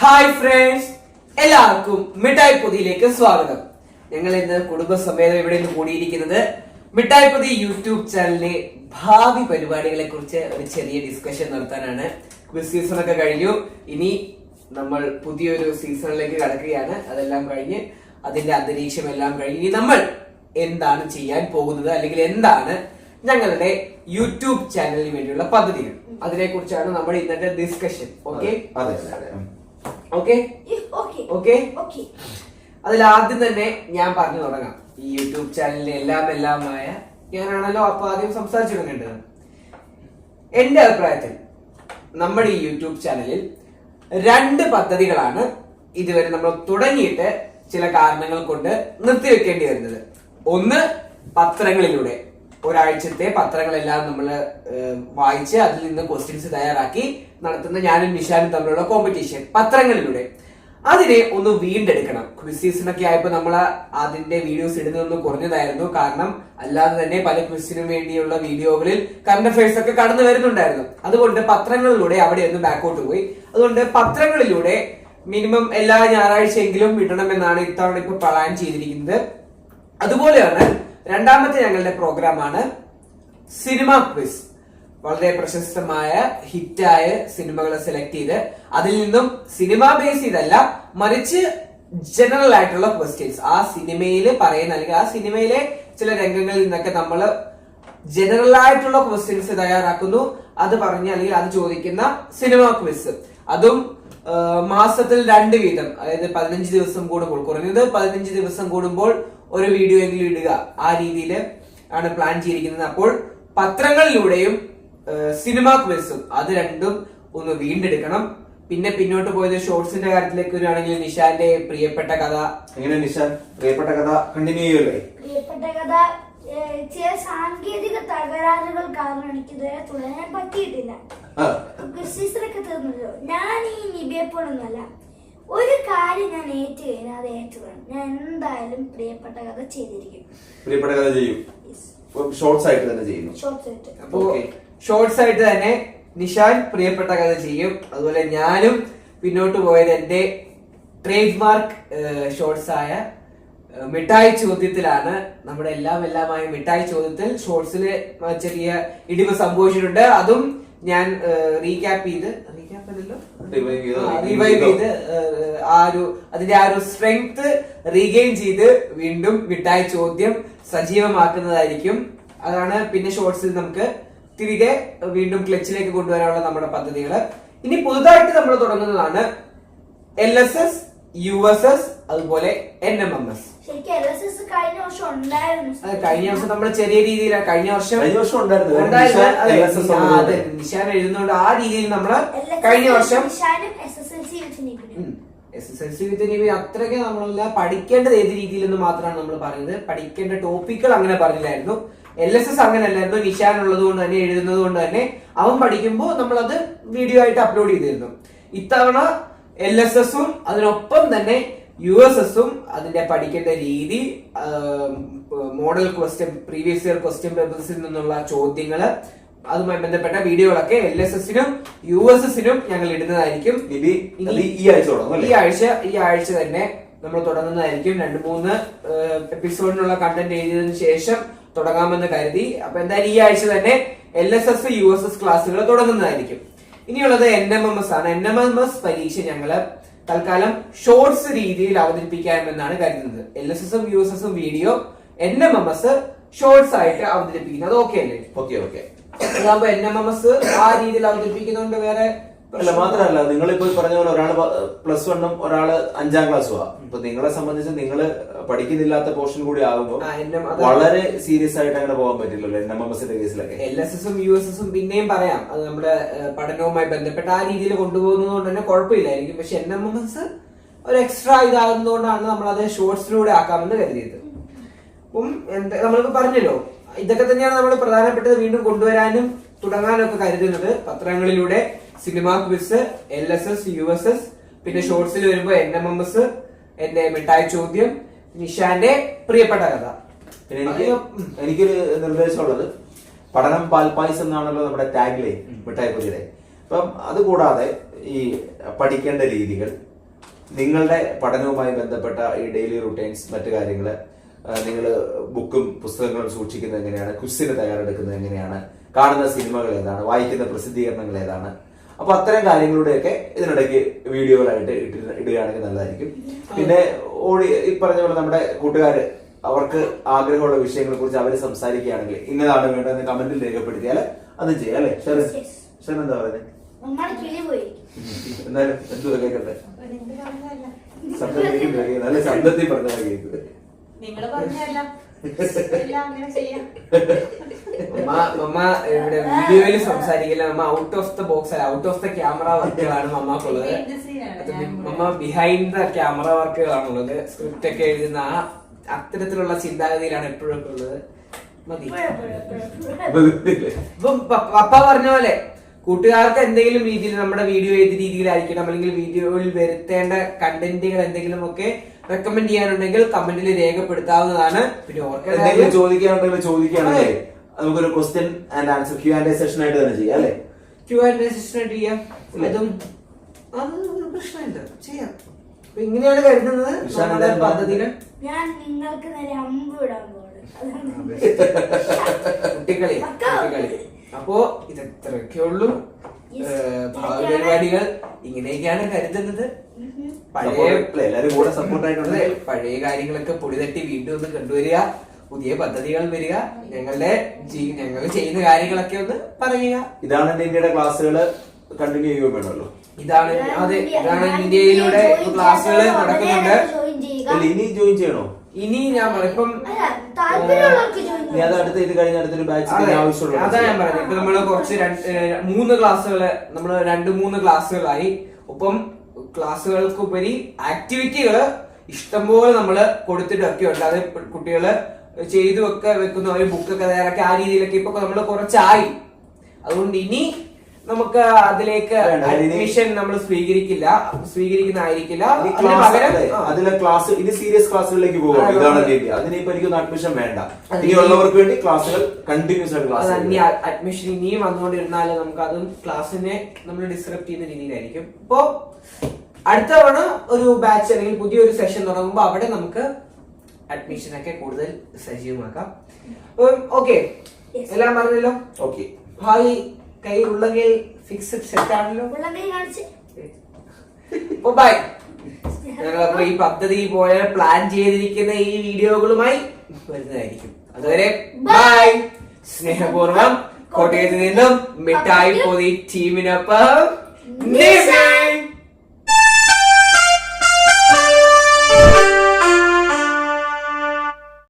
Hi friends എല്ലാവർക്കും മിഠായി പൊതിയിലേക്ക് സ്വാഗതം. ഞങ്ങൾ ഇന്ന് കുടുംബസമേതം ഇവിടെ നിന്ന് കൂടിയിരിക്കുന്നത് മിഠായി പൊതി യൂട്യൂബ് ചാനലിലെ ഭാവി പരിപാടികളെ കുറിച്ച് ഒരു ചെറിയ ഡിസ്കഷൻ നടത്താനാണ്. ക്വിസ് സീസൺ ഒക്കെ കഴിഞ്ഞു. ഇനി നമ്മൾ പുതിയൊരു സീസണിലേക്ക് കടക്കുകയാണ്. അതെല്ലാം കഴിഞ്ഞ് അതിന്റെ അന്തരീക്ഷം എല്ലാം കഴിഞ്ഞ് ഇനി നമ്മൾ എന്താണ് ചെയ്യാൻ പോകുന്നത് അല്ലെങ്കിൽ എന്താണ് ഞങ്ങളുടെ യൂട്യൂബ് ചാനലിന് വേണ്ടിയുള്ള പദ്ധതികൾ. അതിനെ കുറിച്ചാണ് നമ്മുടെ ഇന്നത്തെ ഡിസ്കഷൻ ഓക്കെ. ഓക്കെ ഓക്കെ അതിൽ ആദ്യം തന്നെ ഞാൻ പറഞ്ഞു തുടങ്ങാം. ഈ യൂട്യൂബ് ചാനലിലെ എല്ലാം എല്ലാമായ ഞാനാണല്ലോ അപ്പൊ ആദ്യം സംസാരിച്ചു തുടങ്ങേണ്ടത്. എന്റെ അഭിപ്രായത്തിൽ നമ്മുടെ ഈ യൂട്യൂബ് ചാനലിൽ രണ്ട് പദ്ധതികളാണ് ഇതുവരെ നമ്മൾ തുടങ്ങിയിട്ട് ചില കാരണങ്ങൾ കൊണ്ട് നിർത്തിവെക്കേണ്ടി വരുന്നത്. ഒന്ന് പത്രങ്ങളിലൂടെ. ഒരാഴ്ചത്തെ പത്രങ്ങളെല്ലാം നമ്മൾ വായിച്ച് അതിൽ നിന്ന് ക്വസ്റ്റ്യൻസ് തയ്യാറാക്കി നടത്തുന്ന ഞാനും നിഷാനും തമ്മിലുള്ള കോമ്പറ്റീഷൻ പത്രങ്ങളിലൂടെ. അതിനെ ഒന്ന് വീണ്ടെടുക്കണം. ക്വിസ് സീസണൊക്കെ ആയപ്പോൾ നമ്മൾ അതിന്റെ വീഡിയോസ് ഇടുന്നതൊന്ന് കുറഞ്ഞതായിരുന്നു. കാരണം അല്ലാതെ തന്നെ പല ക്വിസിനും വേണ്ടിയുള്ള വീഡിയോകളിൽ കറണ്ട് അഫയേഴ്സ് ഒക്കെ കടന്നു വരുന്നുണ്ടായിരുന്നു. അതുകൊണ്ട് പത്രങ്ങളിലൂടെ അവിടെ ഒന്ന് ബാക്കോട്ട് പോയി. അതുകൊണ്ട് പത്രങ്ങളിലൂടെ മിനിമം എല്ലാ ഞായറാഴ്ചയെങ്കിലും വിടണമെന്നാണ് ഇത്തവണ ഇപ്പൊ പ്ലാൻ ചെയ്തിരിക്കുന്നത്. അതുപോലെയാണ് രണ്ടാമത്തെ ഞങ്ങളുടെ പ്രോഗ്രാമാണ് സിനിമ ക്വിസ്. വളരെ പ്രശസ്തമായ ഹിറ്റായ സിനിമകളെ സെലക്ട് ചെയ്ത് അതിൽ നിന്നും സിനിമ ബേസ് ചെയ്തല്ല മറിച്ച് ജനറൽ ആയിട്ടുള്ള ക്വസ്റ്റ്യൻസ് ആ സിനിമയിൽ പറയുന്ന അല്ലെങ്കിൽ ആ സിനിമയിലെ ചില രംഗങ്ങളിൽ നിന്നൊക്കെ നമ്മൾ ജനറൽ ആയിട്ടുള്ള ക്വസ്റ്റ്യൻസ് തയ്യാറാക്കുന്നു. അത് പറഞ്ഞ് അല്ലെങ്കിൽ അത് ചോദിക്കുന്ന സിനിമ ക്വിസ്. അതും മാസത്തിൽ രണ്ട് വീതം. അതായത് പതിനഞ്ച് ദിവസം കൂടുമ്പോൾ കുറഞ്ഞത് പതിനഞ്ച് ദിവസം കൂടുമ്പോൾ ഒരു വീഡിയോ എങ്കിലും ഇടുക. ആ രീതിയിൽ ആണ് പ്ലാൻ ചെയ്തിരിക്കുന്നത്. അപ്പോൾ പത്രങ്ങളിലൂടെയും സിനിമാ ക്വിസും അത് രണ്ടും ഒന്ന് വീണ്ടെടുക്കണം. പിന്നെ പിന്നോട്ട് പോയത് ഷോർട്സിന്റെ കാര്യത്തിലേക്ക് വരികയാണെങ്കിൽ നിഷാന്റെ പ്രിയപ്പെട്ട കഥ. എങ്ങനെ നിഷാൻ? പ്രിയപ്പെട്ട കഥ കണ്ടിന്യൂ ചെയ്യല്ലേ? പ്രിയപ്പെട്ട കഥ ചില സാങ്കേതിക തകരാറുകൾ കാരണം എനിക്ക് ഇതുവരെ തുടരാൻ പറ്റിയിട്ടില്ല. സീസണൊക്കെ തീർന്നല്ലോ. ഞാൻ ഈ നിബിയെപ്പോഴൊന്നുമല്ല ഒരു കാര്യം ഞാൻ ഏറ്റു കഴിഞ്ഞാൽ അത് ഏറ്റു വേണം ഞാൻ എന്തായാലും പ്രിയപ്പെട്ട കഥ ചെയ്തിരിക്കും. പ്രിയപ്പെട്ട കഥ ചെയ്യും. ഷോർട്സ് ആയിട്ട് തന്നെ ചെയ്യുന്നു. ഷോർട്സ് ആയിട്ട്. അപ്പോ. ഷോർട്സ് ആയിട്ട് തന്നെ നിഷാൻ പ്രിയപ്പെട്ട കഥ ചെയ്യും. അതുപോലെ ഞാനും പിന്നോട്ട് പോയത് എന്റെ ട്രേഡ് മാർക്ക് ഷോർട്സ് ആയ മിഠായി ചോദ്യത്തിലാണ് നമ്മുടെ എല്ലാം എല്ലാമായ മിഠായി ചോദ്യത്തിൽ ഷോർട്സിൽ ചെറിയ ഇടിവ് സംഭവിച്ചിട്ടുണ്ട്. അതും ഞാൻ റീക്യാപ്പ് ചെയ്ത് റീക്യാപ്പ് അല്ലല്ലോ ചെയ്ത്? റിവൈവ് ചെയ്ത്? ഏഹ്, ആ ഒരു അതിന്റെ ആ ഒരു സ്ട്രെങ്ത് റീഗെയിൻ ചെയ്ത് വീണ്ടും മിഠായി ചോദ്യം സജീവമാക്കുന്നതായിരിക്കും. അതാണ് പിന്നെ ഷോർട്സിൽ നമുക്ക് തിരികെ വീണ്ടും ക്ലച്ചിലേക്ക് കൊണ്ടുവരാനുള്ള നമ്മുടെ പദ്ധതികൾ. ഇനി പുതുതായിട്ട് നമ്മൾ തുടങ്ങുന്നതാണ് L S S U S S അതുപോലെ എൻ എം എം എസ്. കഴിഞ്ഞ വർഷം ഉണ്ടായിരുന്നു. കഴിഞ്ഞ വർഷം നമ്മൾ ചെറിയ രീതിയിലാണ് കഴിഞ്ഞ വർഷം കഴിഞ്ഞ വർഷം ഉണ്ടായിരുന്നു. അതെ, നിഷാൻ എഴുതുന്നോണ്ട് ആ രീതിയിൽ നമ്മൾ കഴിഞ്ഞ വർഷം S S L C with ഇനി അത്രയ്ക്ക് നമ്മളല്ല പഠിക്കേണ്ടത് ഏത് രീതിയിൽ എന്ന് മാത്രമാണ് നമ്മൾ പറയുന്നത് പഠിക്കേണ്ട ടോപ്പിക്കുകൾ അങ്ങനെ പറഞ്ഞില്ലായിരുന്നു. എൽ എസ് എസ് അങ്ങനെയല്ലായിരുന്നു നിഷാൻ ഉള്ളത് കൊണ്ട് തന്നെ എഴുതുന്നത് കൊണ്ട് തന്നെ അവൻ പഠിക്കുമ്പോൾ നമ്മൾ അത് വീഡിയോ ആയിട്ട് അപ്ലോഡ് ചെയ്തിരുന്നു. ഇത്തവണ എൽ എസ് എസും അതിനൊപ്പം തന്നെ യു എസ് എസും അതിന്റെ പഠിക്കേണ്ട രീതി model question previous year question പേപ്പേഴ്സിൽ നിന്നുള്ള ചോദ്യങ്ങൾ അതുമായി ബന്ധപ്പെട്ട വീഡിയോകളൊക്കെ എൽ എസ് എസിനും യു എസ് എസിനും ഞങ്ങൾ ഇടുന്നതായിരിക്കും. ഈ ആഴ്ച ഈ ആഴ്ച ഈ ആഴ്ച തന്നെ നമ്മൾ തുടങ്ങുന്നതായിരിക്കും. രണ്ട് മൂന്ന് എപ്പിസോഡിനുള്ള കണ്ടന്റ് എഴുതിയതിനു ശേഷം തുടങ്ങാമെന്ന് കരുതി. അപ്പൊ എന്തായാലും ഈ ആഴ്ച തന്നെ L S S U S S ക്ലാസ്സുകൾ തുടങ്ങുന്നതായിരിക്കും. ഇനിയുള്ളത് എൻ എം എം എസ് ആണ്. എൻ എം എം എസ് പരീക്ഷ ഞങ്ങൾ തൽക്കാലം ഷോർട്സ് രീതിയിൽ അവതരിപ്പിക്കാമെന്നാണ് കരുതുന്നത്. എൽ എസ് എസും യു എസ് എസും video N M M S shorts ആയിട്ട് അവതരിപ്പിക്കുന്നത്. ഓക്കെ അല്ലേ? ഓക്കെ ഓക്കെ അതാകുമ്പോ എൻ എം എം എസ് ആ രീതിയിൽ അവതരിപ്പിക്കുന്നുണ്ട് വേറെ അല്ല മാത്രമല്ല നിങ്ങളിപ്പോ ഇപ്പോൾ പറഞ്ഞ പോലെ ഒരാൾ പ്ലസ് വണ്ണും ഒരാൾ അഞ്ചാം ക്ലാസ്സും ഇപ്പൊ നിങ്ങളെ സംബന്ധിച്ച് നിങ്ങൾ പഠിക്കുന്നില്ലാത്ത പോർഷൻ കൂടി ആകുമ്പോൾ ആ, വളരെ സീരിയസ് ആയിട്ട് അങ്ങനെ പോകാൻ പറ്റില്ലല്ലോ എൻ എം എം എസിന്റെ കേസിലൊക്കെ എൽ എസ് എസും യു എസ് എസും പിന്നെയും പറയാം. അത് നമ്മുടെ പഠനവുമായി ബന്ധപ്പെട്ട ആ രീതിയിൽ കൊണ്ടുപോകുന്നത് കൊണ്ട് തന്നെ കുഴപ്പമില്ലായിരിക്കും. പക്ഷെ എൻ എം എം എസ് ഒരു എക്സ്ട്രാ ഇതാകുന്നതുകൊണ്ടാണ് നമ്മൾ അത് ഷോർട്സിലൂടെ ആക്കാമെന്ന് കരുതിയത്. അപ്പം എന്താ നമ്മളിപ്പോ പറഞ്ഞല്ലോ ഇതൊക്കെ തന്നെയാണ് നമ്മൾ പ്രധാനപ്പെട്ടത് വീണ്ടും കൊണ്ടുവരാനും തുടങ്ങാനൊക്കെ കരുതുന്നത് പത്രങ്ങളിലൂടെ. Cinema quiz L S S U S S പിന്നെ ഷോർട്സിൽ വരുമ്പോ എൻ എം എം എസ് എന്റെ മിഠായി ചോദ്യം നിഷാന്റെ പ്രിയപ്പെട്ട കഥ. പിന്നെ എനിക്ക് എനിക്കൊരു നിർദ്ദേശമുള്ളത്. പഠനം പാൽപായസം എന്നാണല്ലോ നമ്മുടെ ടാഗ് ലൈൻ മിഠായി പൊതിയുടെ അപ്പം അതുകൂടാതെ ഈ പഠിക്കേണ്ട രീതികൾ നിങ്ങളുടെ പഠനവുമായി ബന്ധപ്പെട്ട ഈ ഡെയിലി റുട്ടീൻസ് മറ്റു കാര്യങ്ങൾ നിങ്ങൾ ബുക്കും പുസ്തകങ്ങളും സൂക്ഷിക്കുന്നത് എങ്ങനെയാണ് ക്വിസിന് തയ്യാറെടുക്കുന്നത് എങ്ങനെയാണ് കാണുന്ന സിനിമകൾ ഏതാണ് വായിക്കുന്ന പ്രസിദ്ധീകരണങ്ങൾ ഏതാണ് അപ്പൊ അത്തരം കാര്യങ്ങളുടെയൊക്കെ ഇതിനിടയ്ക്ക് വീഡിയോകളായിട്ട് ഇട്ടി ഇടുകയാണെങ്കിൽ നല്ലതായിരിക്കും. പിന്നെ ഓടി ഈ പറഞ്ഞ പോലെ നമ്മുടെ കൂട്ടുകാര് അവർക്ക് ആഗ്രഹമുള്ള വിഷയങ്ങളെ കുറിച്ച് അവർ സംസാരിക്കുകയാണെങ്കിൽ ഇന്നതാണ് വേണ്ടതെന്ന് കമന്റിൽ രേഖപ്പെടുത്തിയാൽ അത് ചെയ്യാം അല്ലെ? ശരി Yes. എന്താ പറയുന്നത് എന്നാലും എന്തുവാ കേൾക്കട്ടെ ശബ്ദത്തിൽ നല്ല ശബ്ദത്തിൽ പറഞ്ഞാൽ കേൾക്കുന്നത്. നിങ്ങൾ പറഞ്ഞല്ല എല്ലാം അങ്ങനെ ചെയ്യാം. മമ്മ മമ്മ ഇവിടെ വീഡിയോയിൽ സംസാരിക്കില്ല. മമ്മ ഔട്ട് ഓഫ് ദ ബോക്സ് അല്ല ഔട്ട് ഓഫ് ദ ക്യാമറ വർക്കുകളാണ് മമ്മക്കുള്ളത്. മമ്മ ബിഹൈൻഡ് ദ ക്യാമറ വർക്കുകളാണുള്ളത് സ്ക്രിപ്റ്റ് ഒക്കെ എഴുതുന്ന ആ അത്തരത്തിലുള്ള ചിന്താഗതിയിലാണ് എപ്പോഴൊക്കെ ഉള്ളത്. മതി ഇപ്പം പപ്പ പറഞ്ഞ പോലെ കൂട്ടുകാർക്ക് എന്തെങ്കിലും രീതിയിൽ നമ്മുടെ വീഡിയോ ഏത് രീതിയിലായിരിക്കണം അല്ലെങ്കിൽ വീഡിയോയിൽ വരുത്തേണ്ട കണ്ടന്റുകൾ എന്തെങ്കിലും ഒക്കെ റെക്കമെൻഡ് ചെയ്യാനുണ്ടെങ്കിൽ കമന്റിൽ രേഖപ്പെടുത്താവുന്നതാണ്. പിന്നെ എന്തെങ്കിലും ചോദിക്കാനുണ്ടെങ്കിൽ ചോദിക്കുകയാണെങ്കിൽ നമുക്കൊരു question and answer Q and session ആയിട്ട് തന്നെ ചെയ്യാം അല്ലേ? ക്യൂ ആൻഡ് സെഷൻ ആയിട്ട് ചെയ്യാം. അതും അതൊന്നും പ്രശ്നമില്ല. ചെയ്യാം. അപ്പൊ ഇങ്ങനെയാണ് കരുതുന്നത് നമ്മുടെ എന്തായാലും ഞാൻ നിങ്ങൾക്ക് നേരെ അമ്പ് കുട്ടികളി. കുട്ടികളി അപ്പോ ഇതെത്രയൊക്കെ ഉള്ളൂ. ഭാവപരിപാടികൾ ഇങ്ങനെയൊക്കെയാണ് കരുതുന്നത്. പഴയ എല്ലാരും എല്ലാവരും കൂടെ സപ്പോർട്ട് ആയിട്ടുണ്ട്. പഴയ കാര്യങ്ങളൊക്കെ പൊടി തട്ടി വീണ്ടും ഒന്ന് കണ്ടുവരിക. പുതിയ പദ്ധതികൾ വരിക ഞങ്ങളുടെ ഞങ്ങൾ ചെയ്യുന്ന കാര്യങ്ങളൊക്കെ ഒന്ന് പറയുക. ഇതാണ് എന്റെ ഇന്ത്യയുടെ ക്ലാസ്സുകൾ കണ്ടിന്യൂ ചെയ്യുക വേണമല്ലോ. ഇതാണ് അതെ ഇതാണ് ഇന്ത്യയിലൂടെ ക്ലാസ്സുകൾ നടക്കുന്നുണ്ട്. ഇനി ജോയിൻ ചെയ്യണോ? ഇനി ഞാൻ ഇപ്പം അടുത്ത് അത് അടുത്ത ഇത് കഴിഞ്ഞ അടുത്തൊരു ബാച്ച് ആവശ്യമുള്ളൂ അതാ ഞാൻ പറഞ്ഞത്. ഇപ്പൊ നമ്മൾ കുറച്ച് രണ്ട് മൂന്ന് ക്ലാസ്സുകൾ നമ്മൾ രണ്ട് മൂന്ന് ക്ലാസ്സുകളായി. ഒപ്പം ക്ലാസ്സുകൾക്കുപരി ആക്ടിവിറ്റികൾ ഇഷ്ടംപോലെ നമ്മൾ കൊടുത്തിട്ടൊക്കെ ഉണ്ട് അത് കുട്ടികൾ ചെയ്തു ഒക്കെ വെക്കുന്ന ഒരു ബുക്കൊക്കെ തയ്യാറാക്കി ആ രീതിയിലൊക്കെ ഇപ്പൊ നമ്മൾ കുറച്ചായി. അതുകൊണ്ട് ഇനി നമുക്ക് അതിലേക്ക് അഡ്മിഷൻ നമ്മൾ സ്വീകരിക്കില്ല. സ്വീകരിക്കുന്നതായിരിക്കില്ല? അതിലെ ക്ലാസ് ഇനി സീരിയസ് ക്ലാസ്സുകളിലേക്ക് പോകും. ഇതാണ് രീതി. അതിനിപ്പോ എനിക്കൊന്നും അഡ്മിഷൻ വേണ്ട. ഇനിയുള്ളവർക്ക് വേണ്ടി ക്ലാസ്സുകൾ കണ്ടിന്യൂസ് ആയിട്ട് അത് ക്ലാസ് ഇനി അഡ്മിഷൻ ഇനിയും വന്നുകൊണ്ടിരുന്നാൽ നമുക്ക് അതും ക്ലാസ്സിനെ നമ്മൾ ഡിസ്ക്രപ്റ്റ് ചെയ്യുന്ന രീതിയിലായിരിക്കും. ഇപ്പോ അടുത്ത തവണ ഒരു ബാച്ച് അല്ലെങ്കിൽ പുതിയൊരു സെഷൻ തുടങ്ങുമ്പോൾ അവിടെ നമുക്ക് അഡ്മിഷൻ ഒക്കെ കൂടുതൽ സജീവമാക്കാം. ഓക്കെ എല്ലാം പറഞ്ഞല്ലോ? ഓക്കെ ഭാവി കൈ ഉള്ളെങ്കിൽ ഫിക്സഡ് സെറ്റ് ആണല്ലോ? ബൈ ഞങ്ങളപ്പോ ഈ പദ്ധതി പോലെ പ്ലാൻ ചെയ്തിരിക്കുന്ന ഈ വീഡിയോകളുമായി വരുന്നതായിരിക്കും. അതുവരെ ബൈ സ്നേഹപൂർവം കോട്ടയത്ത് നിന്നും മിഠായി പൊതി ടീമിനൊപ്പം